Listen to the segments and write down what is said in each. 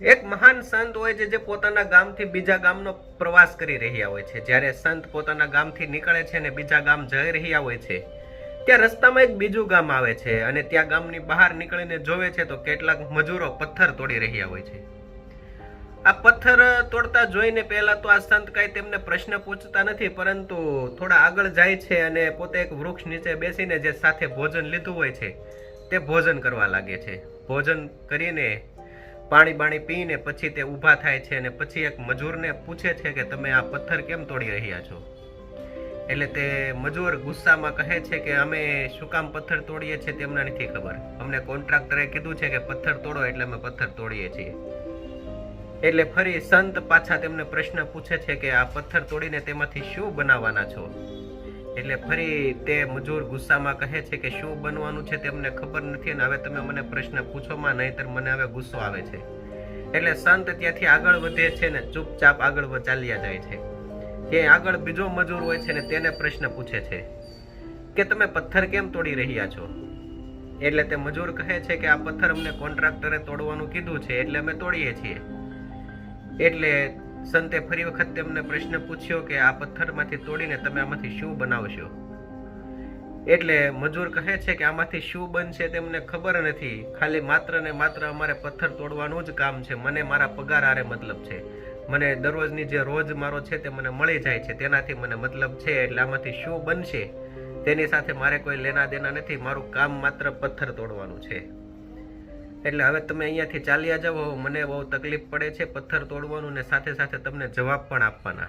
એક મહાન સંત હોય છે જે પોતાના ગામથી બીજા ગામનો પ્રવાસ કરી રહ્યા હોય છે. જ્યારે સંત પોતાના ગામથી નીકળે છે અને બીજા ગામ જઈ રહ્યા હોય છે, ત્યાં રસ્તામાં એક બીજું ગામ આવે છે અને ત્યાં ગામની બહાર નીકળીને જોવે છે તો કેટલાક મજૂરો પથ્થર તોડી રહ્યા હોય છે. આ પથ્થર તોડતા જોઈને પહેલા તો આ સંત કાંઈ તેમને પ્રશ્ન પૂછતા નથી, પરંતુ થોડા આગળ જાય છે અને પોતે એક વૃક્ષ નીચે બેસીને જે સાથે ભોજન લીધું હોય છે, તે ભોજન કરવા લાગે છે. ભોજન કરીને પાણી બાણી પીને પછી તે ઊભા થાય છે અને પછી એક મજૂરને પૂછે છે કે તમે આ પથ્થર કેમ તોડી રહ્યા છો? એટલે તે મજૂર ગુસ્સામાં કહે છે કે અમે શું કામ પથ્થર તોડીએ છીએ તેમને નથી ખબર. અમને કોન્ટ્રાક્ટરે કીધું છે કે પથ્થર તોડો એટલે અમે પથ્થર તોડીએ છીએ. એટલે ફરી સંત પાછા તેમને પ્રશ્ન પૂછે છે કે આ પથ્થર તોડીને તેમાંથી શું બનાવવાના છો? એટલે ફરી તે મજૂર ગુસ્સામાં કહે છે કે શું બનવાનું છે તેમને ખબર નથી અને હવે તમે મને પ્રશ્ન પૂછોમાં નહીંતર મને હવે ગુસ્સો આવે છે. એટલે સંત ત્યાંથી આગળ વધે છે ને ચૂપચાપ આગળ ચાલ્યા જાય છે. કે આગળ બીજો મજૂર હોય છે ને તેને પ્રશ્ન પૂછે છે કે તમે પથ્થર કેમ તોડી રહ્યા છો? એટલે તે મજૂર કહે છે કે આ પથ્થર અમને કોન્ટ્રાક્ટરે તોડવાનું કીધું છે, એટલે અમે તોડીએ છીએ. એટલે સંતે ફરી વખત તેમને પ્રશ્ન પૂછ્યો કે આ પથ્થરમાંથી તોડીને તમે આમાંથી શું બનાવશો? એટલે મજૂર કહે છે કે આમાંથી શું બનશે તેમને ખબર નથી. ખાલી માત્ર ને માત્ર અમારે પથ્થર તોડવાનું જ કામ છે. મને મારા પગાર આરે મતલબ છે. મને દરરોજની જે રોજ મારો છે તે મને મળી જાય છે. તેનાથી મને મતલબ છે એટલે આમાંથી શું બનશે? તેની સાથે મારે કોઈ લેના દેના નથી. મારું કામ માત્ર પથ્થર તોડવાનું છે. એટલે હવે તમે અહીંયાથી ચાલ્યા જાઓ મને બહુ તકલીફ પડે છે, પથ્થર તોડવાનું ને સાથે સાથે તમને જવાબ પણ આપવાના.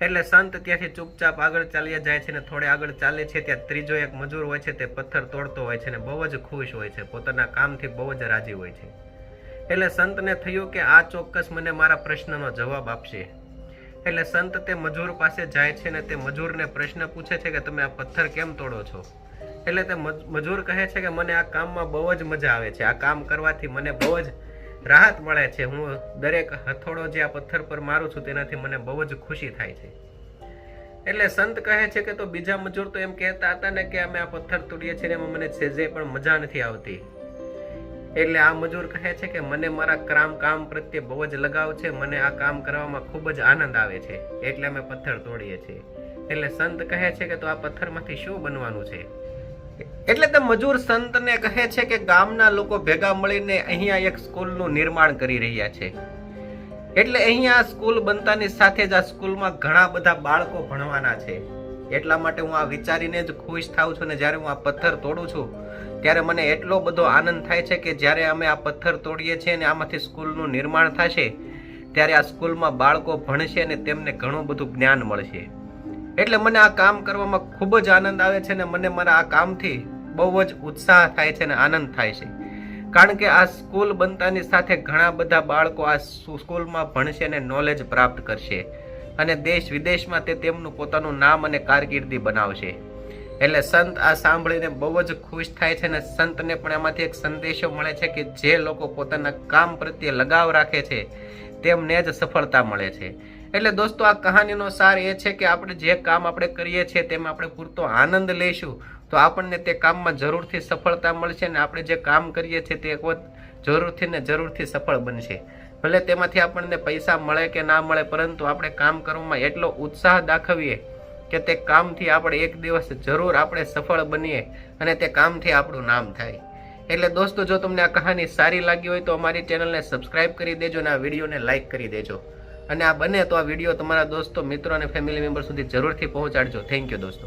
એટલે સંત ત્યાંથી ચૂપચાપ આગળ ચાલ્યા જાય છે ને થોડે આગળ ચાલે છે, ત્યાં ત્રીજો એક મજૂર હોય છે, તે પથ્થર તોડતો હોય છે ને બહુ જ ખુશ હોય છે, પોતાના કામથી બહુ જ રાજી હોય છે. એટલે સંતને થયું કે આ ચોક્કસ મને મારા પ્રશ્નનો જવાબ આપશે. એટલે સંત તે મજૂર પાસે જાય છે ને તે મજૂરને પ્રશ્ન પૂછે છે કે તમે આ પથ્થર કેમ તોડો છો? એટલે તે મજ- મજૂર કહે છે કે મને આ કામમાં બહુ જ મજા આવે છે. આ કામ કરવાથી મને બહુ જ રાહત મળે છે. હું દરેક હથોડો જે આ પથ્થર પર મારું છું તેનાથી મને બહુ જ ખુશી થાય છે. એટલે સંત કહે છે કે તો બીજા મજૂર તો એમ કહેતા હતા ને કે અમે આ પથ્થર તોડીએ છીએ એમાં મને સેજે પણ મજા નથી આવતી. એટલે આ મજૂર કહે છે કે મને મારા કામ કામ પ્રત્યે બહુ જ લગાવ છે. મને આ કામ કરવામાં ખૂબ જ આનંદ આવે છે. એટલે અમે પથ્થર તોડીએ છીએ. એટલે સંત કહે છે કે તો આ પથ્થરમાંથી શું બનવાનું છે? એટલે તે મજૂર સંતને કહે છે કે ગામના લોકો ભેગા મળીને અહીંયા એક સ્કૂલનું નિર્માણ કરી રહ્યા છે. એટલે અહીંયા સ્કૂલ બનતાની સાથે જ આ સ્કૂલમાં ઘણા બધા બાળકો ભણવાના છે. એટલા માટે હું આ વિચારીને જ ખુશ થાઉં છું ને જ્યારે હું આ પથ્થર તોડું છું, ત્યારે મને એટલો બધો આનંદ થાય છે કે જ્યારે અમે આ પથ્થર તોડીએ છીએ અને આમાંથી સ્કૂલનું નિર્માણ થશે, ત્યારે આ સ્કૂલમાં બાળકો ભણશે અને તેમને ઘણું બધું જ્ઞાન મળશે. એટલે મને આ કામ કરવામાં ખૂબ જ આનંદ આવે છે ને મને મારા આ કામથી બહુ જ ઉત્સાહ થાય છે અને આનંદ થાય છે. કારણ કે આ સ્કૂલ બનતાની સાથે ઘણા બધા બાળકો આ સ્કૂ- સ્કૂલમાં ભણશે અને નોલેજ પ્રાપ્ત કરશે અને દેશ વિદેશમાં તે તેમનું પોતાનું નામ અને કારકિર્દી બનાવશે. એટલે સંત આ સાંભળીને બહુ જ ખુશ થાય છે અને સંતને પણ એમાંથી એક સંદેશો મળે છે કે જે લોકો પોતાના કામ પ્રત્યે લગાવ રાખે છે, તેમને જ સફળતા મળે છે. એટલે દોસ્તો, આ કહાનીનો સાર એ છે કે આપણે જે કામ આપણે કરીએ છીએ તેમાં આપણે પૂરતો આનંદ લઈશું. તો આપણને તે કામમાં જરૂરથી સફળતા મળશે અને આપણે જે કામ કરીએ છીએ તે એક વખત જરૂરથી ને જરૂરથી સફળ બનશે. ભલે તેમાંથી આપણને પૈસા મળે કે ના મળે, પરંતુ આપણે કામ કરવામાં એટલો ઉત્સાહ દાખવીએ કે તે કામથી આપણે એક દિવસ જરૂર આપણે સફળ બનીએ અને તે કામથી આપણું નામ થાય. એટલે દોસ્તો, જો તમને આ કહાની સારી લાગી હોય તો અમારી ચેનલને સબસ્ક્રાઈબ કરી દેજો અને આ વિડીયોને લાઇક કરી દેજો. અને આ બને તો આ વીડિયો તમારા દોસ્તો, મિત્રો અને ફેમિલી મેમ્બર સુધી જરૂરથી પહોંચાડજો. થેન્ક યુ દોસ્તો.